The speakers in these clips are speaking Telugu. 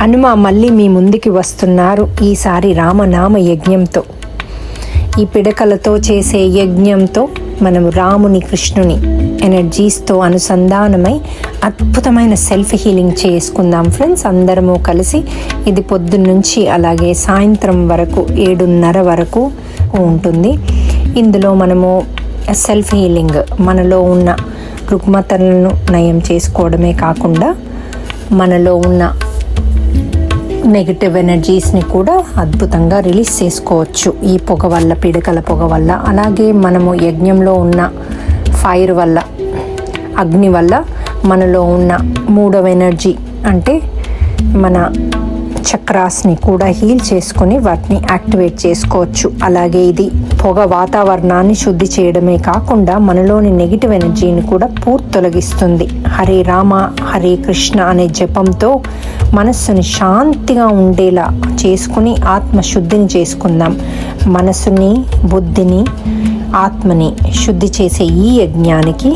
హనుమ మళ్ళీ మీ ముందుకి వస్తున్నారు. ఈసారి రామనామ యజ్ఞంతో. ఈ పిడకలతో చేసే యజ్ఞంతో మనం రాముని కృష్ణుని ఎనర్జీస్తో అనుసంధానమై అద్భుతమైన సెల్ఫ్ హీలింగ్ చేసుకుందాం ఫ్రెండ్స్. అందరము కలిసి ఇది పొద్దున్నుంచి అలాగే సాయంత్రం వరకు ఏడున్నర వరకు ఉంటుంది. ఇందులో మనము సెల్ఫ్ హీలింగ్ మనలో ఉన్న రుగ్మతలను నయం చేసుకోవడమే కాకుండా మనలో ఉన్న నెగిటివ్ ఎనర్జీస్ని కూడా అద్భుతంగా రిలీజ్ చేసుకోవచ్చు. ఈ పొగ వల్ల పిడకల పొగ వల్ల అలాగే మనము యజ్ఞంలో ఉన్న ఫైర్ వల్ల అగ్ని వల్ల మనలో ఉన్న మూడవ ఎనర్జీ అంటే మన చక్రాస్ని కూడా హీల్ చేసుకొని వాటిని యాక్టివేట్ చేసుకోవచ్చు. అలాగే ఇది పొగ వాతావరణాన్ని శుద్ధి చేయడమే కాకుండా మనలోని నెగిటివ్ ఎనర్జీని కూడా పూర్తి తొలగిస్తుంది. హరే రామ హరే కృష్ణ అనే జపంతో మనస్సుని శాంతిగా ఉండేలా చేసుకుని ఆత్మశుద్ధిని చేసుకుందాం. మనసుని బుద్ధిని ఆత్మని శుద్ధి చేసే ఈ యజ్ఞానికి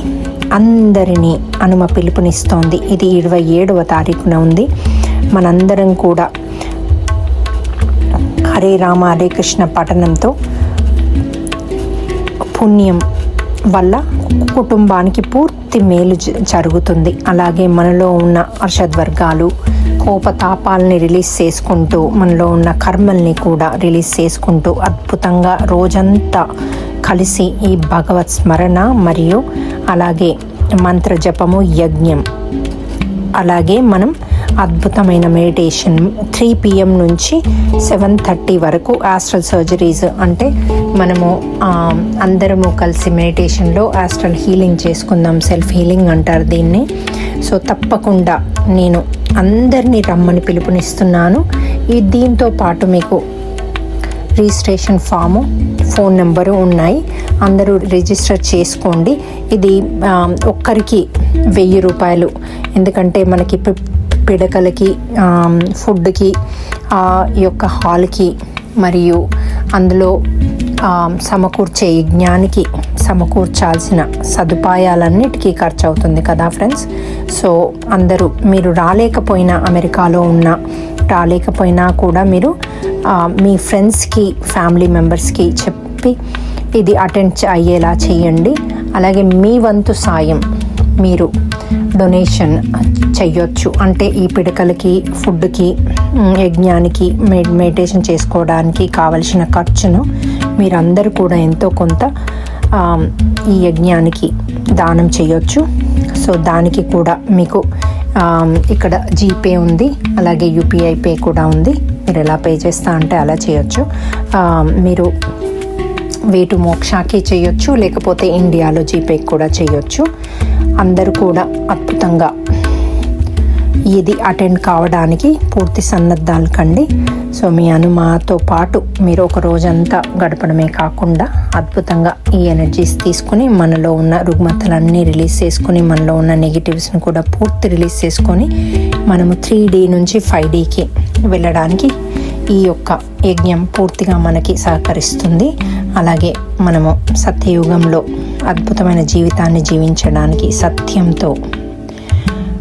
అందరినీ అనుమ పిలుపునిస్తోంది. ఇది ఇరవై ఏడవ తారీఖున ఉంది. మనందరం కూడా హరే రామ హరే కృష్ణ పఠనంతో పుణ్యం వల్ల కుటుంబానికి పూర్తి మేలు జ- జరుగుతుంది. అలాగే మనలో ఉన్న అర్షద్వర్గాలు కోపతాపాలని రిలీజ్ చేసుకుంటూ మనలో ఉన్న కర్మల్ని కూడా రిలీజ్ చేసుకుంటూ అద్భుతంగా రోజంతా కలిసి ఈ భగవత్ స్మరణ మరియు అలాగే మంత్ర జపము యజ్ఞం. అలాగే మనం అద్భుతమైన మెడిటేషన్ త్రీ పిఎం నుంచి సెవెన్ థర్టీ వరకు ఆస్ట్రల్ సర్జరీస్ అంటే మనము అందరము కలిసి మెడిటేషన్లో ఆస్ట్రల్ హీలింగ్ చేసుకుందాం సెల్ఫ్ హీలింగ్ అంటారు దీన్ని. సో తప్పకుండా నేను అందరినీ రమ్మని పిలుపునిస్తున్నాను. ఈ దీంతో పాటు మీకు రిజిస్ట్రేషన్ ఫాము ఫోన్ నెంబరు ఉన్నాయి. అందరూ రిజిస్టర్ చేసుకోండి. ఇది ఒక్కరికి వెయ్యి రూపాయలు. ఎందుకంటే మనకి పిడకలకి ఫుడ్కి ఆ యొక్క హాల్కి మరియు అందులో సమకూర్చే యజ్ఞానికి సమకూర్చాల్సిన సదుపాయాలన్నిటికీ ఖర్చు అవుతుంది కదా ఫ్రెండ్స్? సో అందరూ మీరు రాలేకపోయినా అమెరికాలో ఉన్న రాలేకపోయినా కూడా మీరు మీ ఫ్రెండ్స్కి ఫ్యామిలీ మెంబర్స్కి చెప్పి ఇది అటెండ్ అయ్యేలా చేయండి. అలాగే మీ వంతు సాయం మీరు డొనేషన్ చెయ్యొచ్చు. అంటే ఈ పిడకలకి ఫుడ్కి యజ్ఞానికి మె- మెడిటేషన్ చేసుకోవడానికి కావలసిన ఖర్చును మీరందరూ కూడా ఎంతో కొంత ఈ యజ్ఞానికి దానం చేయొచ్చు సో దానికి కూడా మీకు ఇక్కడ జీపే ఉంది. అలాగే యూపీఐ పే కూడా ఉంది. మీరు ఎలా పే చేస్తా అంటే అలా చేయొచ్చు. మీరు వేటు మోక్షాకి చేయొచ్చు లేకపోతే ఇండియాలో జీపే కూడా చేయొచ్చు అందరూ కూడా అద్భుతంగా ఇది అటెండ్ కావడానికి పూర్తి సన్నద్ధాలు కండి. సో మీ అనుమాతో పాటు మీరు ఒక రోజంతా గడపడమే కాకుండా అద్భుతంగా ఈ ఎనర్జీస్ తీసుకుని మనలో ఉన్న రుగ్మతలన్నీ రిలీజ్ చేసుకుని మనలో ఉన్న నెగిటివ్స్ని కూడా పూర్తి రిలీజ్ చేసుకొని మనము త్రీ డీ నుంచి ఫైవ్ డీకి వెళ్ళడానికి ఈ యొక్క యజ్ఞం పూర్తిగా మనకి సహకరిస్తుంది. అలాగే మనము సత్యయుగంలో అద్భుతమైన జీవితాన్ని జీవించడానికి సత్యంతో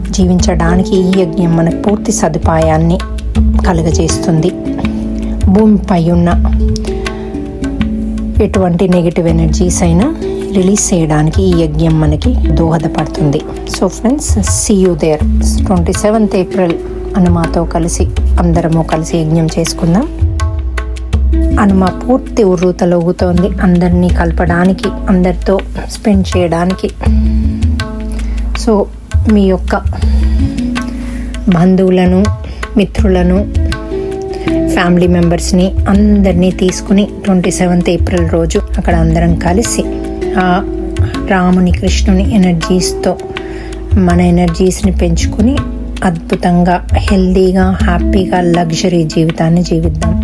జీవించడానికి ఈ యజ్ఞం మనకు పూర్తి సదుపాయాన్ని కలుగజేస్తుంది. భూమిపై ఉన్న ఎటువంటి నెగిటివ్ ఎనర్జీస్ అయినా రిలీజ్ చేయడానికి ఈ యజ్ఞం మనకి దోహదపడుతుంది. So friends see you there twenty seventh April అనుమాతో కలిసి అందరము కలిసి యజ్ఞం చేసుకుందాం. అనుమ పూర్తి ఉర్రూతలో ఊగుతోంది అందరినీ కలపడానికి అందరితో స్పెండ్ చేయడానికి. సో మీ యొక్క బంధువులను మిత్రులను ఫ్యామిలీ మెంబర్స్ని అందరినీ తీసుకుని ట్వంటీ సెవెంత్ ఏప్రిల్ రోజు అక్కడ అందరం కలిసి ఆ రాముని కృష్ణుని ఎనర్జీస్తో మన ఎనర్జీస్ని పెంచుకుని అద్భుతంగా హెల్దీగా హ్యాపీగా లగ్జరీ జీవితాన్ని జీవిద్దాం.